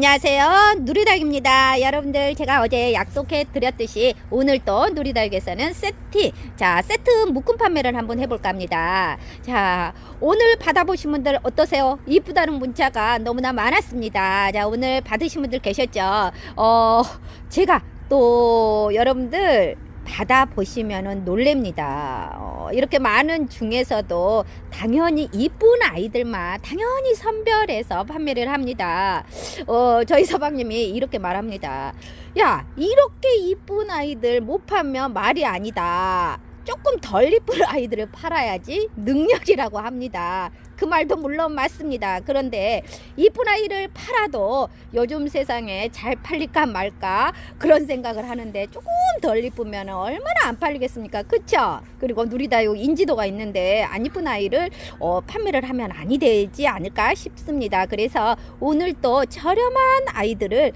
안녕하세요. 누리닭입니다. 여러분들 제가 어제 약속해 드렸듯이 오늘 또 누리닭에서는 세트 자 세트 묶음 판매를 한번 해볼까 합니다. 자 오늘 받아보신 분들 어떠세요? 이쁘다는 문자가 너무나 많았습니다. 자 오늘 받으신 분들 계셨죠? 어 제가 또 여러분들 받아 보시면은 놀랍니다. 어, 이렇게 많은 중에서도 당연히 이쁜 아이들만 당연히 선별해서 판매를 합니다. 어, 저희 서방님이 이렇게 말합니다. 야, 이렇게 이쁜 아이들 못 팔면 말이 아니다. 조금 덜 이쁜 아이들을 팔아야지 능력이라고 합니다. 그 말도 물론 맞습니다. 그런데 이쁜 아이를 팔아도 요즘 세상에 잘 팔릴까 말까 그런 생각을 하는데 조금 덜 이쁘면 얼마나 안 팔리겠습니까? 그쵸? 그리고 누리다육 인지도가 있는데 안 이쁜 아이를 어, 판매를 하면 아니 되지 않을까 싶습니다. 그래서 오늘 또 저렴한 아이들을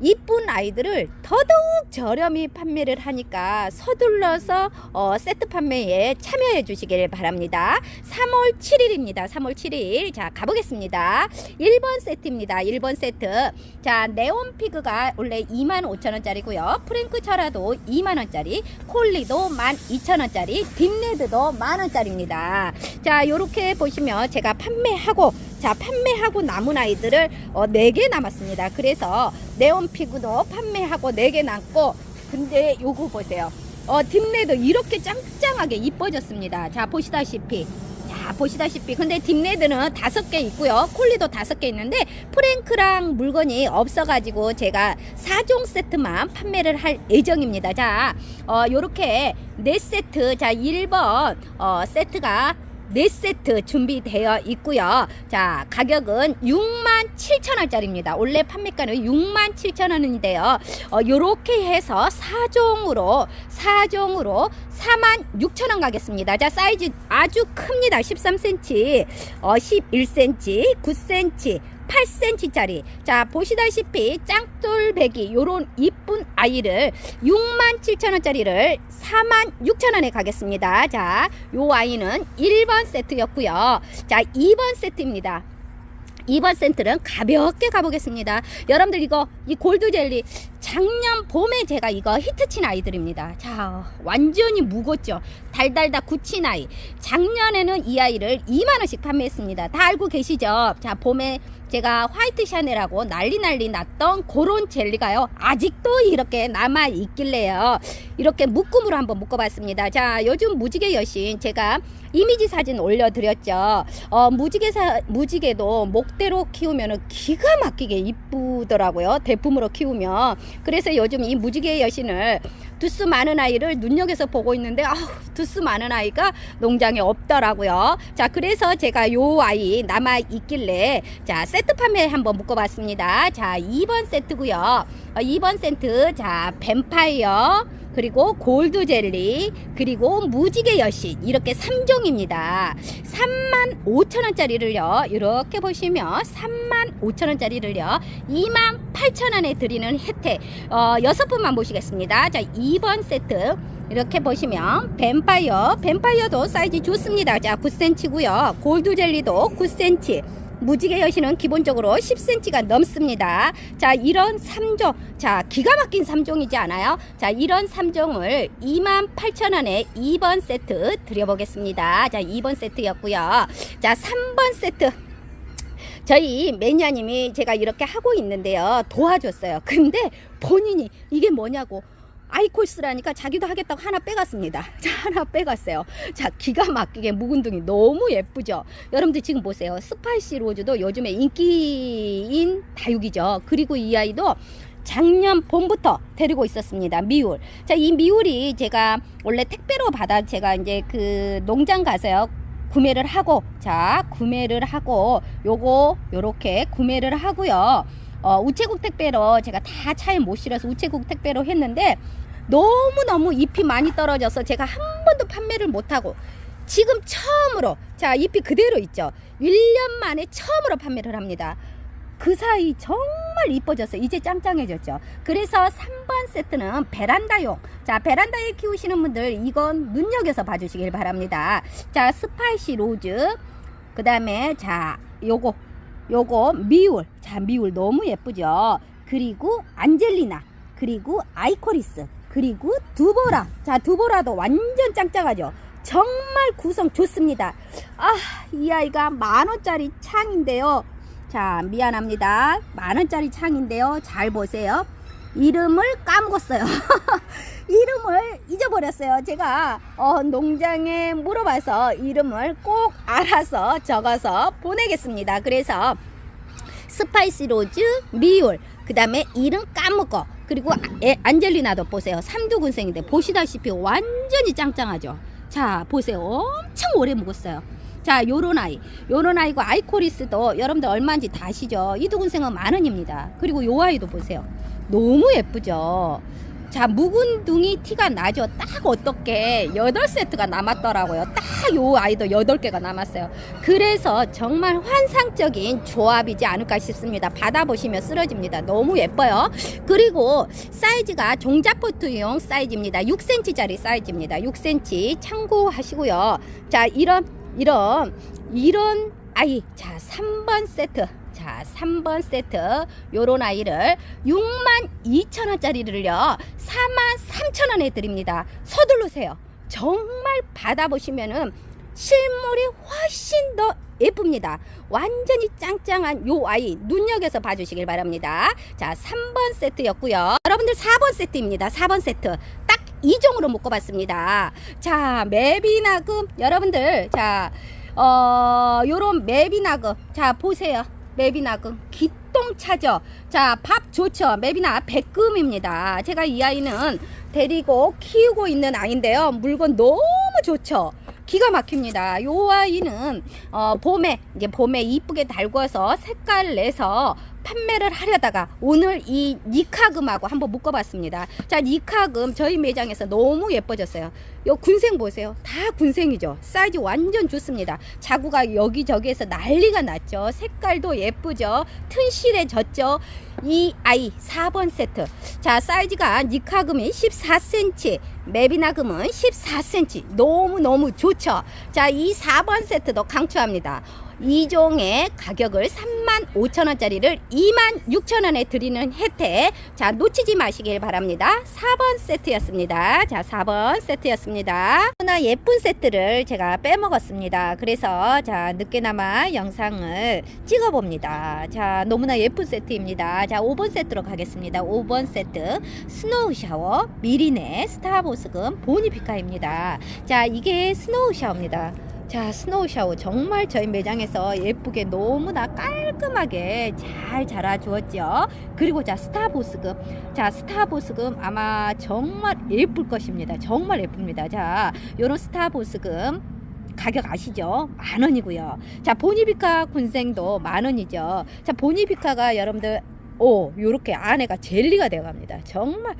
이쁜 아이들을 더더욱 저렴히 판매를 하니까 서둘러서 어, 세트 판매에 참여해 주시길 바랍니다. 3월 7일입니다. 3월 7일. 자, 가보겠습니다. 1번 세트입니다. 1번 세트. 자, 네온 피그가 원래 25,000원짜리고요. 프랭크 철화도 2만원짜리, 콜리도 12,000원짜리, 딥레드도 만원짜리입니다. 자, 요렇게 보시면 제가 판매하고 자, 판매하고 남은 아이들을 어, 4개 남았습니다. 그래서 네온 피그도 판매하고 4개 남고 근데 요거 보세요. 어, 딥레드 이렇게 짱짱하게 이뻐졌습니다. 자, 보시다시피 자, 보시다시피 근데 딥레드는 다섯 개 있고요. 콜리도 다섯 개 있는데 프랭크랑 물건이 없어가지고 제가 4종 세트만 판매를 할 예정입니다. 자, 어, 요렇게 네 세트 자 1번 어, 세트가 네 세트 준비되어 있고요. 자, 가격은 67,000원짜리입니다. 원래 판매가는 67,000원인데요. 어, 요렇게 해서 4종으로 4종으로 46,000원 가겠습니다. 자, 사이즈 아주 큽니다. 13cm, 어, 11cm, 9cm, 8cm짜리. 자, 보시다시피 짱돌배기 요런 이쁜 아이를 67,000원짜리를 46,000원에 가겠습니다. 자, 요 아이는 1번 세트였고요. 자, 2번 세트입니다. 2번 세트는 가볍게 가보겠습니다. 여러분들 이거 이 골드 젤리 작년 봄에 제가 이거 히트친 아이들입니다. 자, 완전히 무겁죠. 달달다 굳힌 아이. 작년에는 이 아이를 2만 원씩 판매했습니다. 다 알고 계시죠? 자, 봄에 제가 화이트 샤넬하고 난리 난리 났던 그런 젤리가요. 아직도 이렇게 남아 있길래요. 이렇게 묶음으로 한번 묶어봤습니다. 자, 요즘 무지개 여신 제가 이미지 사진 올려드렸죠. 어, 무지개 사, 무지개도 목대로 키우면 기가 막히게 이쁘더라고요. 대품으로 키우면. 그래서 요즘 이 무지개 여신을 두수 많은 아이를 눈여겨서 보고 있는데 아우 두수 많은 아이가 농장에 없더라고요. 자 그래서 제가 요 아이 남아 있길래 자 세트 판매 한번 묶어봤습니다. 자 2번 세트고요. 어, 2번 세트 자 뱀파이어 그리고 골드 젤리 그리고 무지개 여신 이렇게 3종입니다. 3만 5천 원짜리를요. 이렇게 보시면 3만 5천 원짜리를요. 2만 8천 원에 드리는 혜택 어, 여섯 분만 모시겠습니다. 자 2번 세트 이렇게 보시면 뱀파이어 뱀파이어도 사이즈 좋습니다. 자 9cm고요. 골드 젤리도 9cm 무지개 여신은 기본적으로 10cm가 넘습니다. 자, 이런 3종. 자, 기가 막힌 3종이지 않아요? 자, 이런 3종을 28,000원에 2번 세트 드려보겠습니다. 자, 2번 세트였고요. 자, 3번 세트. 저희 매니아님이 제가 이렇게 하고 있는데요. 도와줬어요. 근데 본인이 이게 뭐냐고 아이콜스라니까 자기도 하겠다고 하나 빼갔습니다. 자, 하나 빼갔어요. 자, 기가 막히게 묵은둥이 너무 예쁘죠? 여러분들 지금 보세요. 스파이시 로즈도 요즘에 인기인 다육이죠. 그리고 이 아이도 작년 봄부터 데리고 있었습니다. 미울. 자, 이 미울이 제가 원래 택배로 받아 제가 이제 그 농장 가서요. 구매를 하고 자 구매를 하고 요거 요렇게 구매를 하고요 어, 우체국 택배로 제가 다 차에 못 실어서 우체국 택배로 했는데 너무너무 잎이 많이 떨어져서 제가 한 번도 판매를 못하고 지금 처음으로 자 잎이 그대로 있죠 1년 만에 처음으로 판매를 합니다 그 사이 정말 이뻐졌어요. 이제 짱짱해졌죠. 그래서 3번 세트는 베란다용. 자, 베란다에 키우시는 분들 이건 눈여겨서 봐주시길 바랍니다. 자, 스파이시 로즈. 그 다음에 자, 요거 요거 미울. 자, 미울 너무 예쁘죠? 그리고 안젤리나. 그리고 아이코리스. 그리고 두보라. 자, 두보라도 완전 짱짱하죠? 정말 구성 좋습니다. 아, 이 아이가 만 원짜리 창인데요. 자, 미안합니다. 만 원짜리 창인데요. 잘 보세요. 이름을 까먹었어요. 이름을 잊어버렸어요. 제가 어, 농장에 물어봐서 이름을 꼭 알아서 적어서 보내겠습니다. 그래서 스파이시 로즈, 미울, 그 다음에 이름 까먹어. 그리고 아- 에, 안젤리나도 보세요. 삼두군생인데 보시다시피 완전히 짱짱하죠. 자, 보세요. 엄청 오래 묵었어요. 자, 요런 아이. 요런 아이고 아이코리스도 여러분들 얼마인지 다 아시죠? 이두군생은 만 원입니다. 그리고 요 아이도 보세요. 너무 예쁘죠? 자, 묵은 둥이 티가 나죠? 딱 어떻게 8세트가 남았더라고요. 딱 요 아이도 8개가 남았어요. 그래서 정말 환상적인 조합이지 않을까 싶습니다. 받아보시면 쓰러집니다. 너무 예뻐요. 그리고 사이즈가 종자포트용 사이즈입니다. 6cm짜리 사이즈입니다. 6cm 참고하시고요. 자, 이런, 이런, 이런 아이. 자, 3번 세트. 자, 3번 세트. 요런 아이를 6만 2천 원짜리를요. 4만 3천 원에 드립니다. 서둘러세요. 정말 받아보시면은 실물이 훨씬 더 예쁩니다. 완전히 짱짱한 요 아이 눈여겨서 봐주시길 바랍니다. 자, 3번 세트였고요. 여러분들 4번 세트입니다. 4번 세트. 딱 이종으로 묶어봤습니다. 자, 맵이나금 여러분들 자, 어, 요런 맵이나금 자 보세요. 맵이나금 기똥차죠. 자, 밥 좋죠. 맵이나 백금입니다. 제가 이 아이는 데리고 키우고 있는 아이인데요. 물건 너무 좋죠. 기가 막힙니다. 요 아이는 어, 봄에 이제 봄에 이쁘게 달궈서 색깔 내서 판매를 하려다가 오늘 이 니카금하고 한번 묶어봤습니다. 자, 니카금 저희 매장에서 너무 예뻐졌어요. 요 군생 보세요. 다 군생이죠. 사이즈 완전 좋습니다. 자구가 여기저기에서 난리가 났죠. 색깔도 예쁘죠. 튼실해졌죠. 이 아이 4번 세트. 자, 사이즈가 니카금이 14cm, 메비나금은 14cm. 너무너무 좋죠. 자, 이 4번 세트도 강추합니다. 이종의 가격을 3만 5천 원짜리를 2만 6천 원에 드리는 혜택. 자, 놓치지 마시길 바랍니다. 4번 세트였습니다. 자, 4번 세트였습니다. 너무나 예쁜 세트를 제가 빼먹었습니다. 그래서 자, 늦게나마 영상을 찍어 봅니다. 자, 너무나 예쁜 세트입니다. 자, 5번 세트로 가겠습니다. 5번 세트. 스노우 샤워, 미리네, 스타보스금, 보니피카입니다. 자, 이게 스노우 샤워입니다. 자, 스노우 샤워 정말 저희 매장에서 예쁘게 너무나 깔끔하게 잘 자라 주었죠. 그리고 자, 스타보스금. 자, 스타보스금 아마 정말 예쁠 것입니다. 정말 예쁩니다. 자, 요런 스타보스금 가격 아시죠? 만 원이고요. 자, 보니비카 군생도 만 원이죠. 자, 보니비카가 여러분들 오, 요렇게 안에가 젤리가 되어 갑니다. 정말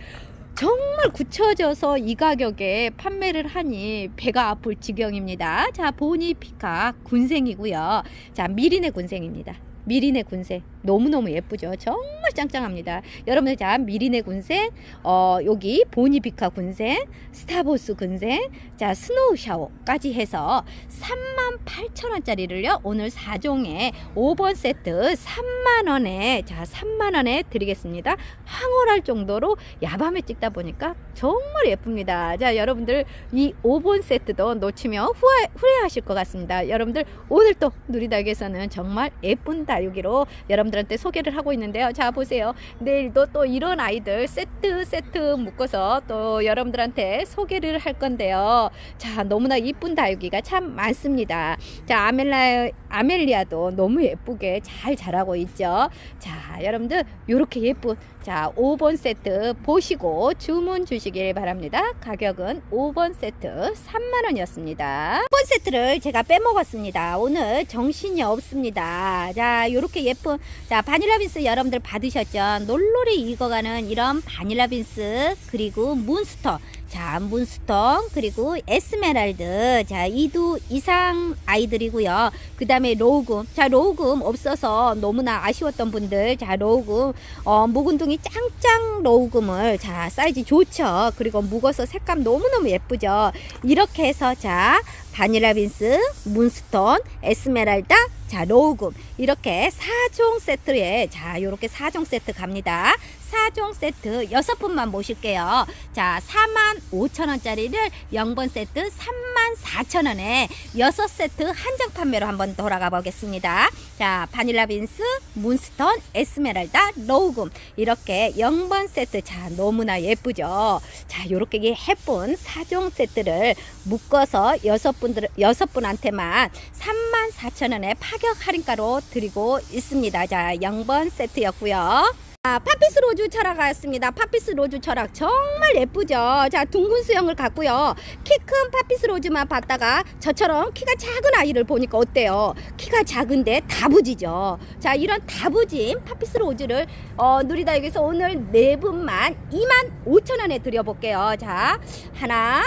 정말 굳혀져서 이 가격에 판매를 하니 배가 아플 지경입니다. 자, 보니 피카 군생이고요. 자, 미리네 군생입니다. 미리네 군생 너무너무 예쁘죠? 정말 짱짱합니다. 여러분들 자 미리네 군생 어 여기 보니비카 군생 스타보스 군생 자 스노우 샤워까지 해서 3만 8천 원짜리를요 오늘 4종에 5번 세트 3만 원에 자 3만 원에 드리겠습니다. 황홀할 정도로 야밤에 찍다 보니까 정말 예쁩니다. 자 여러분들 이 5번 세트도 놓치면 후회, 후회하실 것 같습니다. 여러분들 오늘 또 누리닭에서는 정말 예쁜 다육이로 여러분들 한테 소개를 하고 있는데요. 자 보세요. 내일도 또 이런 아이들 세트 세트 묶어서 또 여러분들한테 소개를 할 건데요. 자 너무나 이쁜 다육이가 참 많습니다. 자 아멜라 아멜리아도 너무 예쁘게 잘 자라고 있죠. 자 여러분들 요렇게 예쁜 자 5번 세트 보시고 주문 주시길 바랍니다. 가격은 5번 세트 3만 원이었습니다. 5번 세트를 제가 빼먹었습니다. 오늘 정신이 없습니다. 자 요렇게 예쁜 자 바닐라 빈스 여러분들 받으셨죠? 놀놀이 익어가는 이런 바닐라 빈스 그리고 문스터 자, 문스톤, 그리고 에스메랄드. 자, 이두 이상 아이들이고요. 그 다음에 로우금. 자, 로우금 없어서 너무나 아쉬웠던 분들. 자, 로우금. 어, 묵은둥이 짱짱 로우금을. 자, 사이즈 좋죠. 그리고 묵어서 색감 너무너무 예쁘죠. 이렇게 해서, 자, 바닐라 빈스, 문스톤, 에스메랄다, 자, 로우금. 이렇게 4종 세트에, 자, 요렇게 4종 세트 갑니다. 4종 세트 여섯 분만 모실게요. 자, 4만 5천 원짜리를 0번 세트 3만 4천 원에 여섯 세트 한정 판매로 한번 돌아가 보겠습니다. 자, 바닐라 빈스, 문스톤, 에스메랄다, 로우금 이렇게 0번 세트 자, 너무나 예쁘죠. 자, 요렇게 예쁜 4종 세트를 묶어서 여섯 분들 여섯 분한테만 3만 4천 원에 파격 할인가로 드리고 있습니다. 자, 0번 세트였고요. 아, 파피스 로즈 철학 왔습니다. 파피스 로즈 철학 정말 예쁘죠. 자, 둥근 수영을 갖고요. 키 큰 파피스 로즈만 봤다가 저처럼 키가 작은 아이를 보니까 어때요? 키가 작은데 다부지죠. 자, 이런 다부진 파피스 로즈를 어, 누리다육에서 오늘 네 분만 2만 5천 원에 드려볼게요. 자, 하나,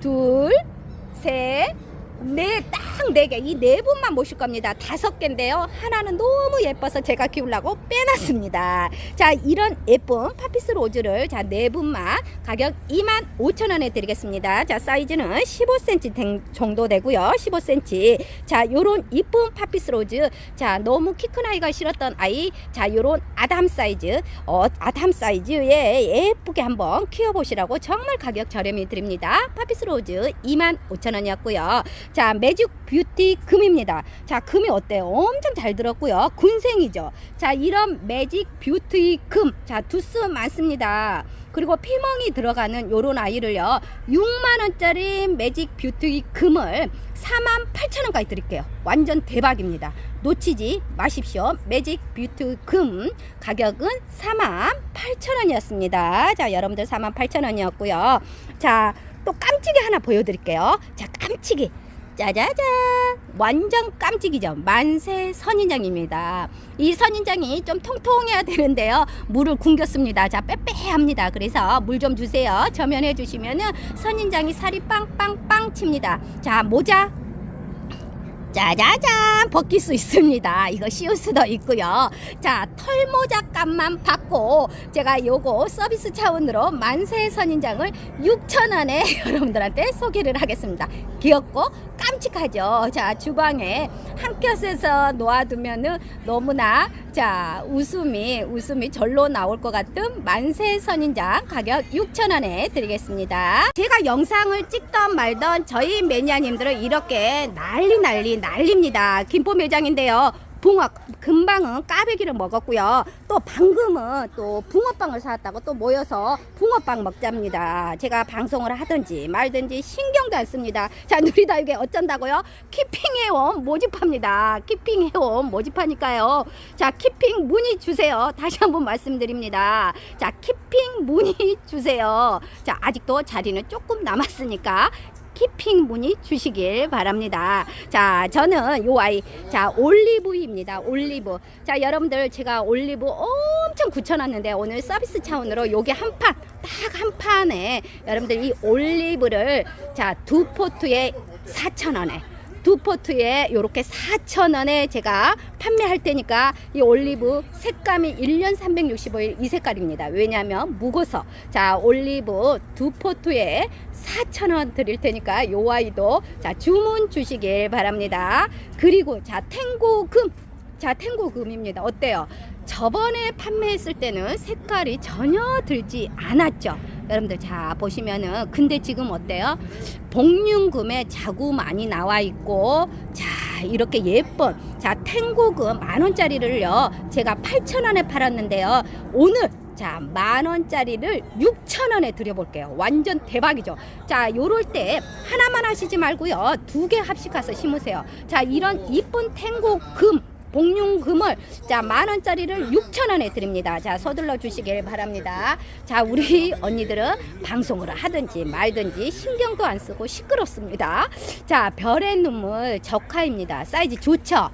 둘, 셋, 네, 딱네 개. 이 네 분만 모실 겁니다. 다섯 개인데요. 하나는 너무 예뻐서 제가 키우려고 빼놨습니다. 자, 이런 예쁜 파피스 로즈를 자, 네 분만 가격 2만 5천 원에 드리겠습니다. 자, 사이즈는 15cm 된- 정도 되고요. 15cm. 자, 요런 이쁜 파피스 로즈. 자, 너무 키 큰 아이가 싫었던 아이. 자, 요런 아담 사이즈. 어, 아담 사이즈에 예쁘게 한번 키워보시라고 정말 가격 저렴히 드립니다. 파피스 로즈 2만 5천 원이었고요. 자, 매직 뷰티 금입니다. 자, 금이 어때요? 엄청 잘 들었고요. 군생이죠. 자, 이런 매직 뷰티 금. 자, 두스 많습니다. 그리고 피멍이 들어가는 요런 아이를요. 6만 원짜리 매직 뷰티 금을 4만 8천 원까지 드릴게요. 완전 대박입니다. 놓치지 마십시오. 매직 뷰티 금 가격은 4만 8천 원이었습니다. 자, 여러분들 4만 8천 원이었고요. 자, 또 깜찍이 하나 보여드릴게요. 자, 깜찍이. 짜자잔. 완전 깜찍이죠. 만세 선인장입니다. 이 선인장이 좀 통통해야 되는데요. 물을 굶겼습니다. 자 빼빼합니다. 그래서 물 좀 주세요. 저면해 주시면은 선인장이 살이 빵빵빵 칩니다. 자 모자 짜자잔 벗길 수 있습니다. 이거 씌울 수도 있고요. 자 털모자 값만 받고 제가 요거 서비스 차원으로 만세 선인장을 6,000원에 여러분들한테 소개를 하겠습니다. 귀엽고 깜찍하죠. 자 주방에 한 곁에서 놓아두면은 너무나 자 웃음이 웃음이 절로 나올 것 같은 만세 선인장 가격 6,000원에 드리겠습니다. 제가 영상을 찍던 말던 저희 매니아님들은 이렇게 난리 난리 난립니다. 김포 매장인데요. 붕어 금방은 까베기를 먹었고요. 또 방금은 또 붕어빵을 사왔다고 또 모여서 붕어빵 먹잡니다. 제가 방송을 하든지 말든지 신경도 안 씁니다. 자 누리다육에 어쩐다고요? 키핑 회원 모집합니다. 키핑 회원 모집하니까요. 자 키핑 문의 주세요. 다시 한번 말씀드립니다. 자 키핑 문의 주세요. 자 아직도 자리는 조금 남았으니까 키핑 문의 주시길 바랍니다. 자, 저는 요 아이, 자, 올리브입니다. 올리브. 자, 여러분들 제가 올리브 엄청 굳혀놨는데 오늘 서비스 차원으로 요게 한 판, 딱 한 판에 여러분들 이 올리브를 자, 두 포트에 4,000원에 두 포트에 요렇게 4,000원에 제가 판매할 테니까 이 올리브 색감이 1년 365일 이 색깔입니다. 왜냐하면 묵어서 자 올리브 두 포트에 4,000원 드릴 테니까 요 아이도 자 주문 주시길 바랍니다. 그리고 자 탱고금 자 탱고금입니다. 어때요? 저번에 판매했을 때는 색깔이 전혀 들지 않았죠. 여러분들 자 보시면은 근데 지금 어때요? 복륜금에 자구 많이 나와 있고 자 이렇게 예쁜 자 탱고금 만 원짜리를요 제가 8천 원에 팔았는데요 오늘 자, 만 원짜리를 6천 원에 드려볼게요. 완전 대박이죠. 자, 요럴 때 하나만 하시지 말고요. 두 개 합식해서 심으세요. 자, 이런 이쁜 탱고 금, 복륜금을 자, 만 원짜리를 6천 원에 드립니다. 자, 서둘러 주시길 바랍니다. 자, 우리 언니들은 방송을 하든지 말든지 신경도 안 쓰고 시끄럽습니다. 자, 별의 눈물 적화입니다. 사이즈 좋죠?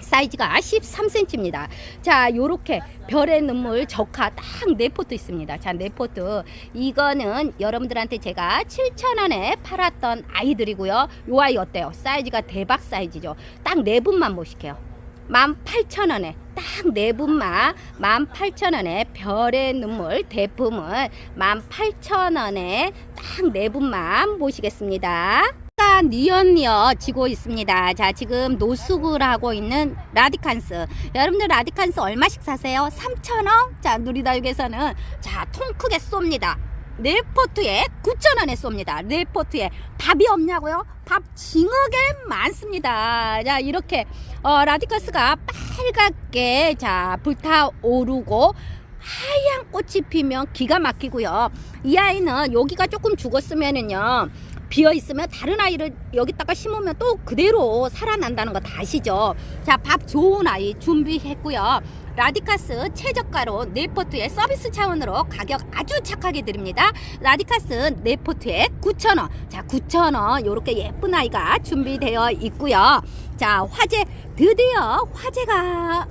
사이즈가 13cm입니다. 자, 요렇게 별의 눈물 적화 딱 네 포트 있습니다. 자, 네 포트. 이거는 여러분들한테 제가 7,000원에 팔았던 아이들이고요. 요 아이 어때요? 사이즈가 대박 사이즈죠. 딱 네 분만 보실게요. 18,000원에 딱 네 분만 18,000원에 별의 눈물 대품을 18,000원에 딱 네 분만 모시겠습니다. 가 니언니어 지고 있습니다. 자, 지금 노숙을 하고 있는 라디칸스. 여러분들 라디칸스 얼마씩 사세요? 3,000원? 자, 누리다육에서는 자, 통 크게 쏩니다. 네 포트에 9,000원에 쏩니다. 네 포트에 밥이 없냐고요? 밥 징하게 많습니다. 자, 이렇게 어, 라디카스가 빨갛게 자, 불타오르고 하얀 꽃이 피면 기가 막히고요. 이 아이는 여기가 조금 죽었으면은요. 비어 있으면 다른 아이를 여기다가 심으면 또 그대로 살아난다는 거 다 아시죠? 자, 밥 좋은 아이 준비했고요. 라디카스 최저가로 네포트에 서비스 차원으로 가격 아주 착하게 드립니다. 라디카스 네포트에 9,000원. 자, 9,000원. 요렇게 예쁜 아이가 준비되어 있고요. 자, 화재 드디어 화재가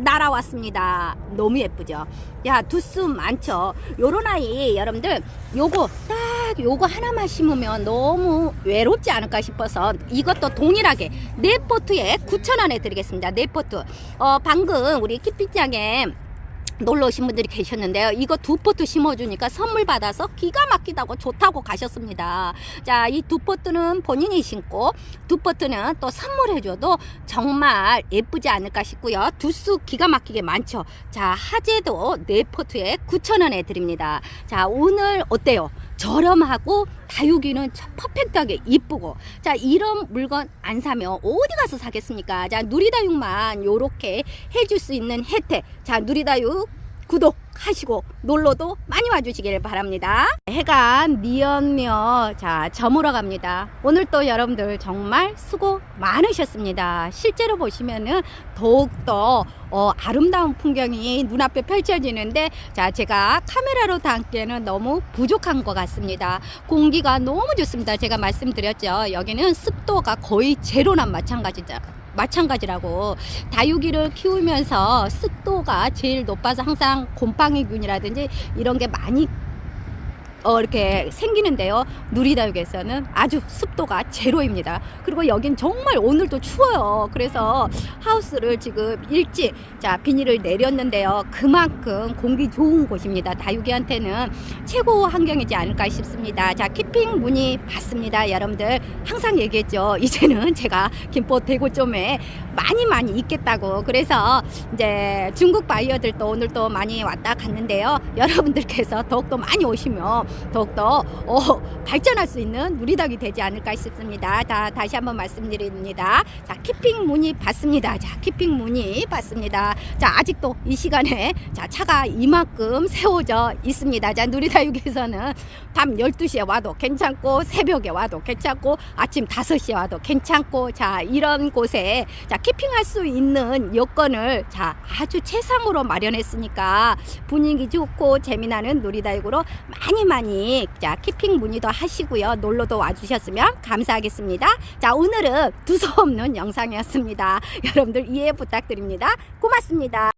날아왔습니다. 너무 예쁘죠? 야, 두수 많죠? 요런 아이, 여러분들, 요거, 딱 요거 하나만 심으면 너무 외롭지 않을까 싶어서 이것도 동일하게 네포트에 9,000원에 드리겠습니다. 네포트. 어, 방금 우리 키피장에 놀러 오신 분들이 계셨는데요. 이거 두 포트 심어주니까 선물 받아서 기가 막히다고 좋다고 가셨습니다. 자, 이 두 포트는 본인이 심고 두 포트는 또 선물해줘도 정말 예쁘지 않을까 싶고요. 두수 기가 막히게 많죠. 자, 하재도 네 포트에 9,000원에 드립니다. 자, 오늘 어때요? 저렴하고 다육이는 저- 퍼펙트하게 이쁘고. 자 이런 물건 안 사면 어디 가서 사겠습니까? 자 누리다육만 요렇게 해줄 수 있는 혜택. 자 누리다육 구독하시고 놀러도 많이 와주시길 바랍니다. 해가 니언며 자 저물어 갑니다. 오늘 또 여러분들 정말 수고 많으셨습니다. 실제로 보시면은 더욱더 어, 아름다운 풍경이 눈앞에 펼쳐지는데 자 제가 카메라로 담기에는 너무 부족한 것 같습니다. 공기가 너무 좋습니다. 제가 말씀드렸죠. 여기는 습도가 거의 제로난 마찬가지죠 마찬가지라고 다육이를 키우면서 습도가 제일 높아서 항상 곰팡이균이라든지 이런 게 많이 어, 이렇게 생기는데요. 누리다육에서는 아주 습도가 제로입니다. 그리고 여긴 정말 오늘도 추워요. 그래서 하우스를 지금 일찍 자 비닐을 내렸는데요. 그만큼 공기 좋은 곳입니다. 다육이한테는 최고 환경이지 않을까 싶습니다. 자 키핑 문의 받습니다. 여러분들 항상 얘기했죠. 이제는 제가 김포 대구점에 많이 많이 있겠다고. 그래서 이제 중국 바이어들도 오늘 또 많이 왔다 갔는데요. 여러분들께서 더욱더 많이 오시면 더욱더 어, 발전할 수 있는 누리닭이 되지 않을까 싶습니다. 다, 다시 한번 말씀드립니다. 자, 키핑 문의 받습니다. 자, 키핑 문의 받습니다. 자, 아직도 이 시간에 자, 차가 이만큼 세워져 있습니다. 자, 누리다육에서는 밤 12시에 와도 괜찮고 새벽에 와도 괜찮고 아침 5시에 와도 괜찮고 자, 이런 곳에 자, 키핑할 수 있는 여건을 자, 아주 최상으로 마련했으니까 분위기 좋고 재미나는 놀이다육으로 많이 많이 자 키핑 문의도 하시고요. 놀러도 와주셨으면 감사하겠습니다. 자 오늘은 두서없는 영상이었습니다. 여러분들 이해 부탁드립니다. 고맙습니다